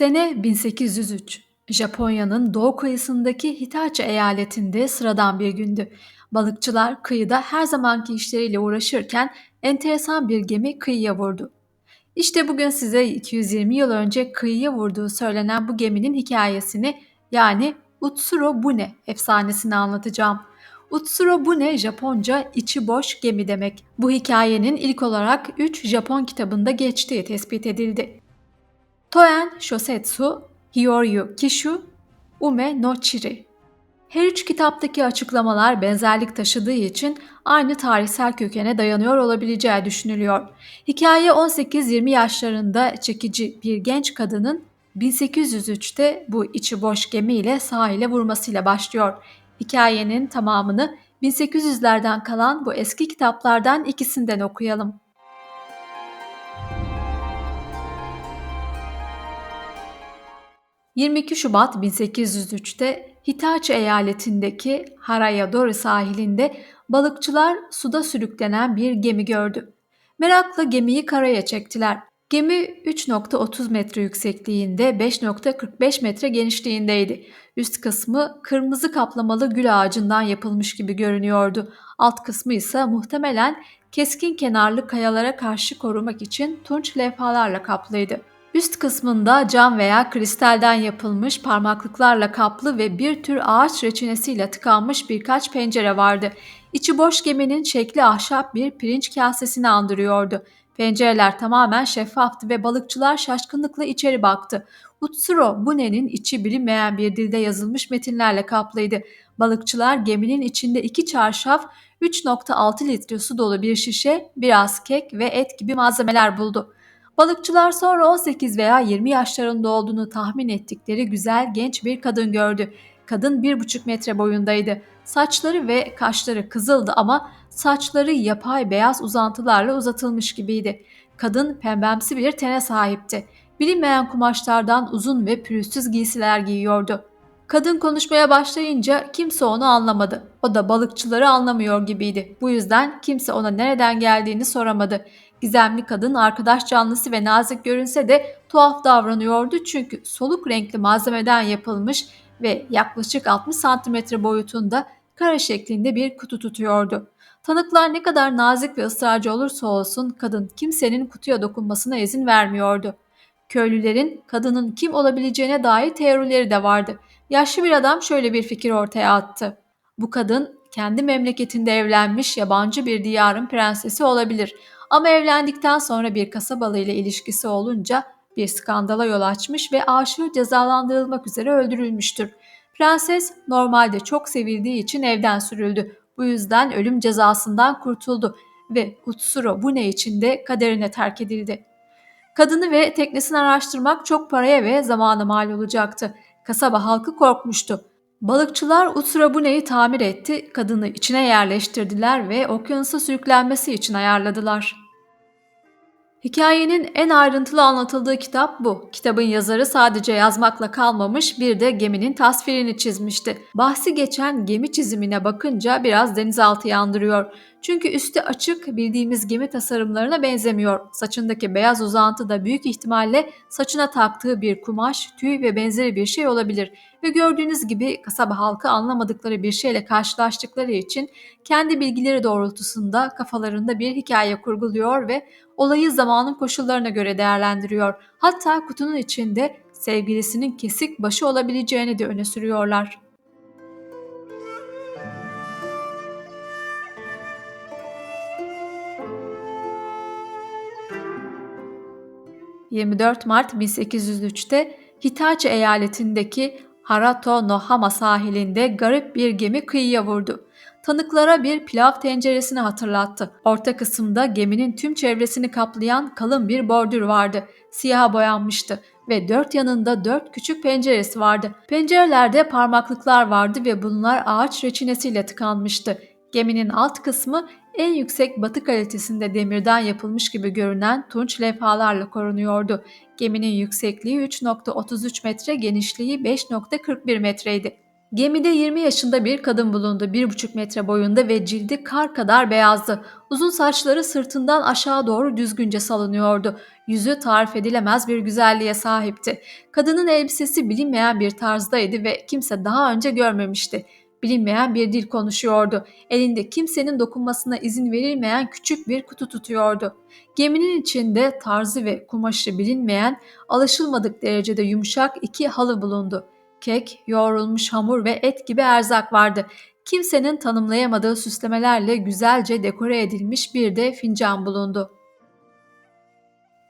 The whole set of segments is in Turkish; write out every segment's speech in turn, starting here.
Sene 1803. Japonya'nın doğu kıyısındaki Hitachi eyaletinde sıradan bir gündü. Balıkçılar kıyıda her zamanki işleriyle uğraşırken enteresan bir gemi kıyıya vurdu. İşte bugün size 220 yıl önce kıyıya vurduğu söylenen bu geminin hikayesini yani Utsuro Bune efsanesini anlatacağım. Utsuro Bune Japonca içi boş gemi demek. Bu hikayenin ilk olarak 3 Japon kitabında geçtiği tespit edildi. Toen Shosetsu, Hyoryu Kishu, Ume no Chiri. Her üç kitaptaki açıklamalar benzerlik taşıdığı için aynı tarihsel kökene dayanıyor olabileceği düşünülüyor. Hikaye 18-20 yaşlarında çekici bir genç kadının 1803'te bu içi boş gemiyle sahile vurmasıyla başlıyor. Hikayenin tamamını 1800'lerden kalan bu eski kitaplardan ikisinden okuyalım. 22 Şubat 1803'te Hitachi eyaletindeki Harayadori sahilinde balıkçılar suda sürüklenen bir gemi gördü. Merakla gemiyi karaya çektiler. Gemi 3.30 metre yüksekliğinde 5.45 metre genişliğindeydi. Üst kısmı kırmızı kaplamalı gül ağacından yapılmış gibi görünüyordu. Alt kısmı ise muhtemelen keskin kenarlı kayalara karşı korumak için tunç levhalarla kaplıydı. Üst kısmında cam veya kristalden yapılmış parmaklıklarla kaplı ve bir tür ağaç reçinesiyle tıkanmış birkaç pencere vardı. İçi boş geminin şekli ahşap bir pirinç kasesini andırıyordu. Pencereler tamamen şeffaftı ve balıkçılar şaşkınlıkla içeri baktı. Utsuro Bune'nin içi bilinmeyen bir dilde yazılmış metinlerle kaplıydı. Balıkçılar geminin içinde iki çarşaf, 3.6 litre su dolu bir şişe, biraz kek ve et gibi malzemeler buldu. Balıkçılar sonra 18 veya 20 yaşlarında olduğunu tahmin ettikleri güzel genç bir kadın gördü. Kadın 1,5 metre boyundaydı. Saçları ve kaşları kızıldı ama saçları yapay beyaz uzantılarla uzatılmış gibiydi. Kadın pembemsi bir tene sahipti. Bilinmeyen kumaşlardan uzun ve pürüzsüz giysiler giyiyordu. Kadın konuşmaya başlayınca kimse onu anlamadı. O da balıkçıları anlamıyor gibiydi. Bu yüzden kimse ona nereden geldiğini soramadı. Gizemli kadın arkadaş canlısı ve nazik görünse de tuhaf davranıyordu çünkü soluk renkli malzemeden yapılmış ve yaklaşık 60 santimetre boyutunda kare şeklinde bir kutu tutuyordu. Tanıklar ne kadar nazik ve ısrarcı olursa olsun kadın kimsenin kutuya dokunmasına izin vermiyordu. Köylülerin kadının kim olabileceğine dair teorileri de vardı. Yaşlı bir adam şöyle bir fikir ortaya attı. Bu kadın kendi memleketinde evlenmiş yabancı bir diyarın prensesi olabilir. Ama evlendikten sonra bir kasabalı ile ilişkisi olunca bir skandala yol açmış ve aşığı cezalandırılmak üzere öldürülmüştür. Prenses normalde çok sevildiği için evden sürüldü. Bu yüzden ölüm cezasından kurtuldu ve Utsuro Bune için de kaderine terk edildi. Kadını ve teknesini araştırmak çok paraya ve zamana mal olacaktı. Kasaba halkı korkmuştu. Balıkçılar Utsurabune'yi tamir etti, kadını içine yerleştirdiler ve okyanusa sürüklenmesi için ayarladılar. Hikayenin en ayrıntılı anlatıldığı kitap bu. Kitabın yazarı sadece yazmakla kalmamış bir de geminin tasvirini çizmişti. Bahsi geçen gemi çizimine bakınca biraz denizaltı yandırıyor. Çünkü üstü açık bildiğimiz gemi tasarımlarına benzemiyor. Saçındaki beyaz uzantı da büyük ihtimalle saçına taktığı bir kumaş, tüy ve benzeri bir şey olabilir. Ve gördüğünüz gibi kasaba halkı anlamadıkları bir şeyle karşılaştıkları için kendi bilgileri doğrultusunda kafalarında bir hikaye kurguluyor ve olayı zamanın koşullarına göre değerlendiriyor. Hatta kutunun içinde sevgilisinin kesik başı olabileceğini de öne sürüyorlar. 24 Mart 1803'te Hitachi eyaletindeki Harato Nohama sahilinde garip bir gemi kıyıya vurdu. Tanıklara bir pilav tenceresini hatırlattı. Orta kısımda geminin tüm çevresini kaplayan kalın bir bordür vardı. Siyaha boyanmıştı ve dört yanında dört küçük penceresi vardı. Pencerelerde parmaklıklar vardı ve bunlar ağaç reçinesiyle tıkanmıştı. Geminin alt kısmı en yüksek batı kalitesinde demirden yapılmış gibi görünen tunç levhalarla korunuyordu. Geminin yüksekliği 3.33 metre, genişliği 5.41 metreydi. Gemide 20 yaşında bir kadın bulundu. 1,5 metre boyunda ve cildi kar kadar beyazdı. Uzun saçları sırtından aşağı doğru düzgünce salınıyordu. Yüzü tarif edilemez bir güzelliğe sahipti. Kadının elbisesi bilinmeyen bir tarzdaydı ve kimse daha önce görmemişti. Bilinmeyen bir dil konuşuyordu. Elinde kimsenin dokunmasına izin verilmeyen küçük bir kutu tutuyordu. Geminin içinde tarzı ve kumaşı bilinmeyen, alışılmadık derecede yumuşak iki halı bulundu. Kek, yoğrulmuş hamur ve et gibi erzak vardı. Kimsenin tanımlayamadığı süslemelerle güzelce dekore edilmiş bir de fincan bulundu.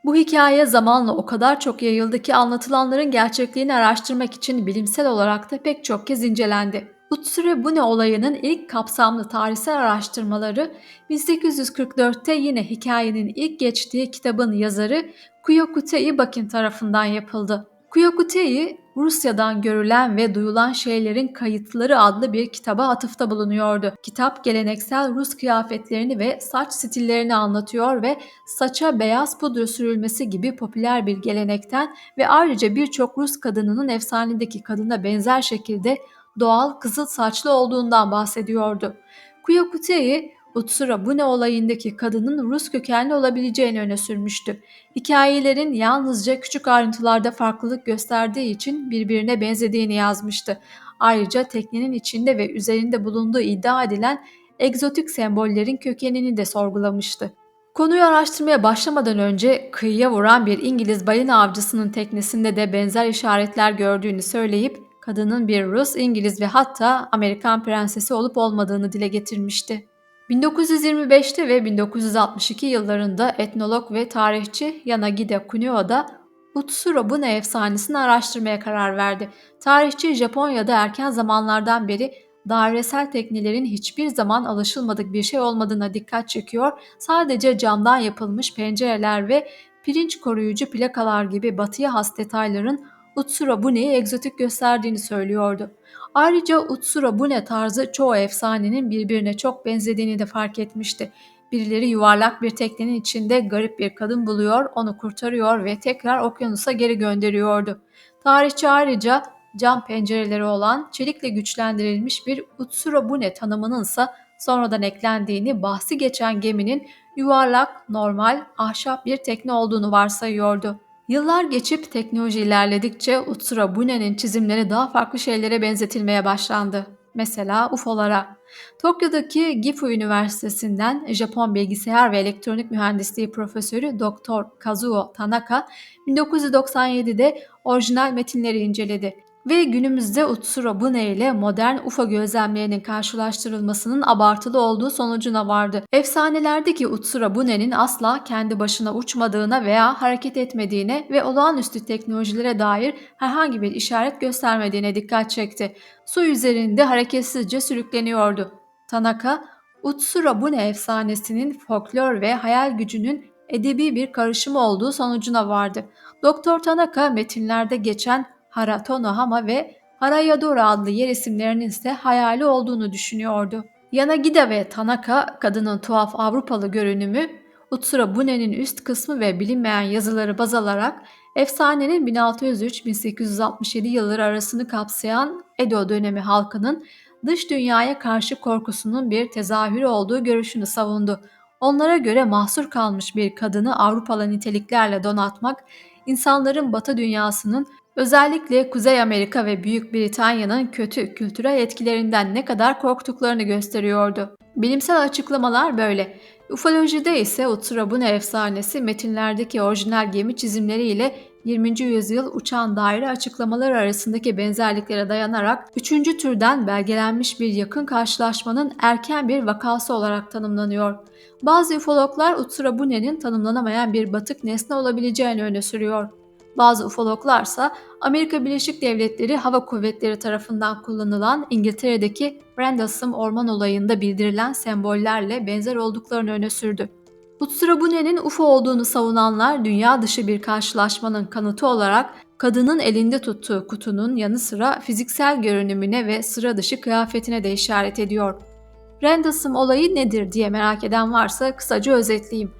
Bu hikaye zamanla o kadar çok yayıldı ki anlatılanların gerçekliğini araştırmak için bilimsel olarak da pek çok kez incelendi. Utsure Bune olayının ilk kapsamlı tarihsel araştırmaları 1844'te yine hikayenin ilk geçtiği kitabın yazarı Kuyokutei Bakin tarafından yapıldı. Kuyokutei, Rusya'dan görülen ve duyulan şeylerin kayıtları adlı bir kitaba atıfta bulunuyordu. Kitap geleneksel Rus kıyafetlerini ve saç stillerini anlatıyor ve saça beyaz pudra sürülmesi gibi popüler bir gelenekten ve ayrıca birçok Rus kadınının efsanedeki kadına benzer şekilde doğal kızıl saçlı olduğundan bahsediyordu. Kuyokutei Utsura Bune olayındaki kadının Rus kökenli olabileceğini öne sürmüştü. Hikayelerin yalnızca küçük ayrıntılarda farklılık gösterdiği için birbirine benzediğini yazmıştı. Ayrıca teknenin içinde ve üzerinde bulunduğu iddia edilen egzotik sembollerin kökenini de sorgulamıştı. Konuyu araştırmaya başlamadan önce kıyıya vuran bir İngiliz balina avcısının teknesinde de benzer işaretler gördüğünü söyleyip kadının bir Rus, İngiliz ve hatta Amerikan prensesi olup olmadığını dile getirmişti. 1925'te ve 1962 yıllarında etnolog ve tarihçi Yanagida Kunio da Utsuro Bune efsanesini araştırmaya karar verdi. Tarihçi Japonya'da erken zamanlardan beri dairesel teknelerin hiçbir zaman alışılmadık bir şey olmadığına dikkat çekiyor. Sadece camdan yapılmış pencereler ve pirinç koruyucu plakalar gibi batıya has detayların Utsura Bune'yi egzotik gösterdiğini söylüyordu. Ayrıca Utsura Bune tarzı çoğu efsanenin birbirine çok benzediğini de fark etmişti. Birileri yuvarlak bir teknenin içinde garip bir kadın buluyor, onu kurtarıyor ve tekrar okyanusa geri gönderiyordu. Tarihçi ayrıca cam pencereleri olan çelikle güçlendirilmiş bir Utsura Bune tanımının ise sonradan eklendiğini bahsi geçen geminin yuvarlak, normal, ahşap bir tekne olduğunu varsayıyordu. Yıllar geçip teknoloji ilerledikçe Utsura Bune'nin çizimleri daha farklı şeylere benzetilmeye başlandı. Mesela UFO'lara. Tokyo'daki Gifu Üniversitesi'nden Japon bilgisayar ve elektronik mühendisliği profesörü Dr. Kazuo Tanaka 1997'de orijinal metinleri inceledi ve günümüzde Utsuro Bune ile modern UFO gözlemlerinin karşılaştırılmasının abartılı olduğu sonucuna vardı. Efsanelerdeki Utsuro Bune'nin asla kendi başına uçmadığına veya hareket etmediğine ve olağanüstü teknolojilere dair herhangi bir işaret göstermediğine dikkat çekti. Su üzerinde hareketsizce sürükleniyordu. Tanaka, Utsuro Bune efsanesinin folklor ve hayal gücünün edebi bir karışımı olduğu sonucuna vardı. Doktor Tanaka metinlerde geçen Haratonohama ve Harayadora adlı yer isimlerinin ise hayali olduğunu düşünüyordu. Yanagida ve Tanaka kadının tuhaf Avrupalı görünümü, Utsura Bune'nin üst kısmı ve bilinmeyen yazıları baz alarak efsanenin 1603-1867 yılları arasını kapsayan Edo dönemi halkının dış dünyaya karşı korkusunun bir tezahürü olduğu görüşünü savundu. Onlara göre mahsur kalmış bir kadını Avrupalı niteliklerle donatmak, insanların batı dünyasının Özellikle Kuzey Amerika ve Büyük Britanya'nın kötü kültürel etkilerinden ne kadar korktuklarını gösteriyordu. Bilimsel açıklamalar böyle. Ufolojide ise Utsura efsanesi metinlerdeki orijinal gemi çizimleriyle 20. yüzyıl uçan daire açıklamaları arasındaki benzerliklere dayanarak üçüncü türden belgelenmiş bir yakın karşılaşmanın erken bir vakası olarak tanımlanıyor. Bazı ufologlar Utsura tanımlanamayan bir batık nesne olabileceğini öne sürüyor. Bazı ufologlarsa Amerika Birleşik Devletleri Hava Kuvvetleri tarafından kullanılan İngiltere'deki Rendlesham orman olayında bildirilen sembollerle benzer olduklarını öne sürdü. Utsurabune'nin UFO olduğunu savunanlar dünya dışı bir karşılaşmanın kanıtı olarak kadının elinde tuttuğu kutunun yanı sıra fiziksel görünümüne ve sıra dışı kıyafetine de işaret ediyor. Rendlesham olayı nedir diye merak eden varsa kısaca özetleyeyim.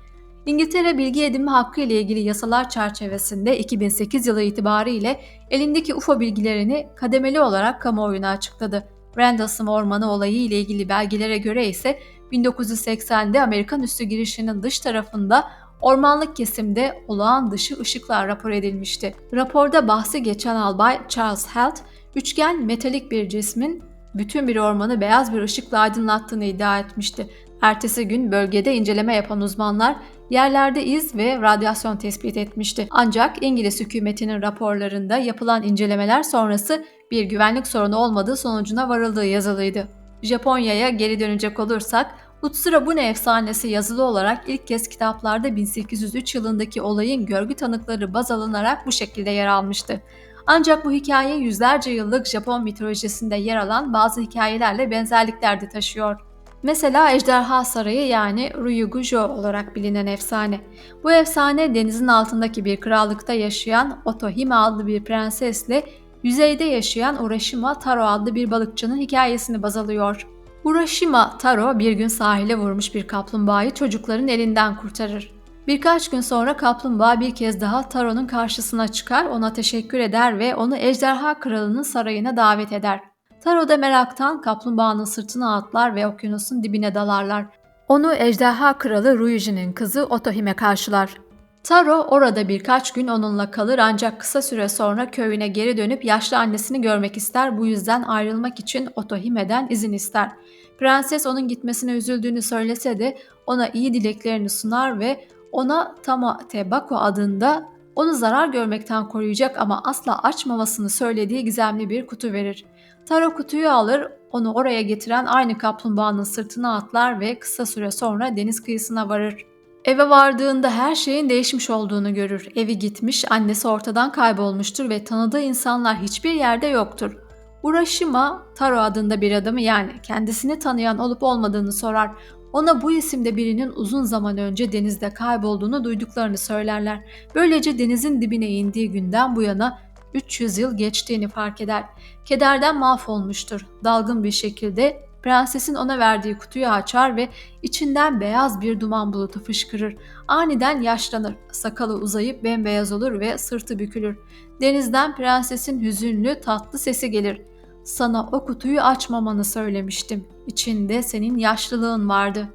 İngiltere bilgi edinme hakkı ile ilgili yasalar çerçevesinde 2008 yılı itibariyle elindeki UFO bilgilerini kademeli olarak kamuoyuna açıkladı. Rendlesham Ormanı olayı ile ilgili belgelere göre ise 1980'de Amerikan üssü girişinin dış tarafında ormanlık kesimde olağan dışı ışıklar rapor edilmişti. Raporda bahsi geçen albay Charles Helt, üçgen metalik bir cismin bütün bir ormanı beyaz bir ışıkla aydınlattığını iddia etmişti. Ertesi gün bölgede inceleme yapan uzmanlar yerlerde iz ve radyasyon tespit etmişti. Ancak İngiliz hükümetinin raporlarında yapılan incelemeler sonrası bir güvenlik sorunu olmadığı sonucuna varıldığı yazılıydı. Japonya'ya geri dönecek olursak, Utsura Bune efsanesi yazılı olarak ilk kez kitaplarda 1803 yılındaki olayın görgü tanıkları baz alınarak bu şekilde yer almıştı. Ancak bu hikaye yüzlerce yıllık Japon mitolojisinde yer alan bazı hikayelerle benzerlikler de taşıyor. Mesela Ejderha Sarayı yani Ryugujo olarak bilinen efsane. Bu efsane denizin altındaki bir krallıkta yaşayan Otohime adlı bir prensesle yüzeyde yaşayan Urashima Taro adlı bir balıkçının hikayesini baz alıyor. Urashima Taro bir gün sahile vurmuş bir kaplumbağayı çocukların elinden kurtarır. Birkaç gün sonra kaplumbağa bir kez daha Taro'nun karşısına çıkar, ona teşekkür eder ve onu Ejderha Kralı'nın sarayına davet eder. Taro da meraktan kaplumbağanın sırtına atlar ve okyanusun dibine dalarlar. Onu Ejderha Kralı Ryuji'nin kızı Otohime karşılar. Taro orada birkaç gün onunla kalır ancak kısa süre sonra köyüne geri dönüp yaşlı annesini görmek ister. Bu yüzden ayrılmak için Otohime'den izin ister. Prenses onun gitmesine üzüldüğünü söylese de ona iyi dileklerini sunar ve ona Tama Tebako adında onu zarar görmekten koruyacak ama asla açmamasını söylediği gizemli bir kutu verir. Taro kutuyu alır, onu oraya getiren aynı kaplumbağanın sırtına atlar ve kısa süre sonra deniz kıyısına varır. Eve vardığında her şeyin değişmiş olduğunu görür. Evi gitmiş, annesi ortadan kaybolmuştur ve tanıdığı insanlar hiçbir yerde yoktur. Urashima, Taro adında bir adamı yani kendisini tanıyan olup olmadığını sorar. Ona bu isimde birinin uzun zaman önce denizde kaybolduğunu duyduklarını söylerler. Böylece denizin dibine indiği günden bu yana 300 yıl geçtiğini fark eder. Kederden mahvolmuştur. Dalgın bir şekilde prensesin ona verdiği kutuyu açar ve içinden beyaz bir duman bulutu fışkırır. Aniden yaşlanır. Sakalı uzayıp bembeyaz olur ve sırtı bükülür. Denizden prensesin hüzünlü tatlı sesi gelir. Sana o kutuyu açmamanı söylemiştim. İçinde senin yaşlılığın vardı.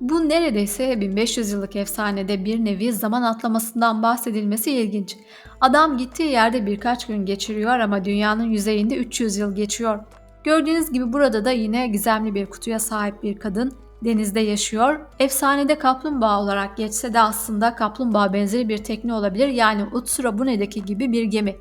Bu neredeyse 1500 yıllık efsanede bir nevi zaman atlamasından bahsedilmesi ilginç. Adam gittiği yerde birkaç gün geçiriyor ama dünyanın yüzeyinde 300 yıl geçiyor. Gördüğünüz gibi burada da yine gizemli bir kutuya sahip bir kadın denizde yaşıyor. Efsanede kaplumbağa olarak geçse de aslında kaplumbağa benzeri bir tekne olabilir yani Utsura Bune'deki gibi bir gemi.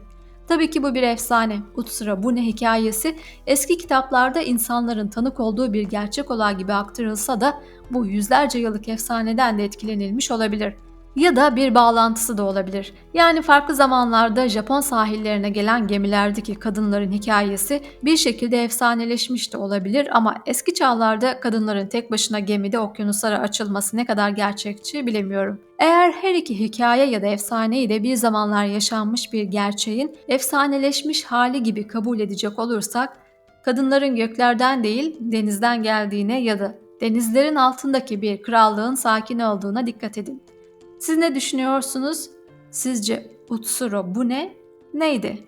Tabii ki bu bir efsane. Utsura Bune hikayesi eski kitaplarda insanların tanık olduğu bir gerçek olay gibi aktarılsa da bu yüzlerce yıllık efsaneden de etkilenilmiş olabilir ya da bir bağlantısı da olabilir. Yani farklı zamanlarda Japon sahillerine gelen gemilerdeki kadınların hikayesi bir şekilde efsaneleşmiş de olabilir ama eski çağlarda kadınların tek başına gemide okyanuslara açılması ne kadar gerçekçi bilemiyorum. Eğer her iki hikaye ya da efsaneyi de bir zamanlar yaşanmış bir gerçeğin efsaneleşmiş hali gibi kabul edecek olursak, kadınların göklerden değil denizden geldiğine ya da denizlerin altındaki bir krallığın sakin olduğuna dikkat edin. Siz ne düşünüyorsunuz? Sizce Utsuro bu ne? Neydi?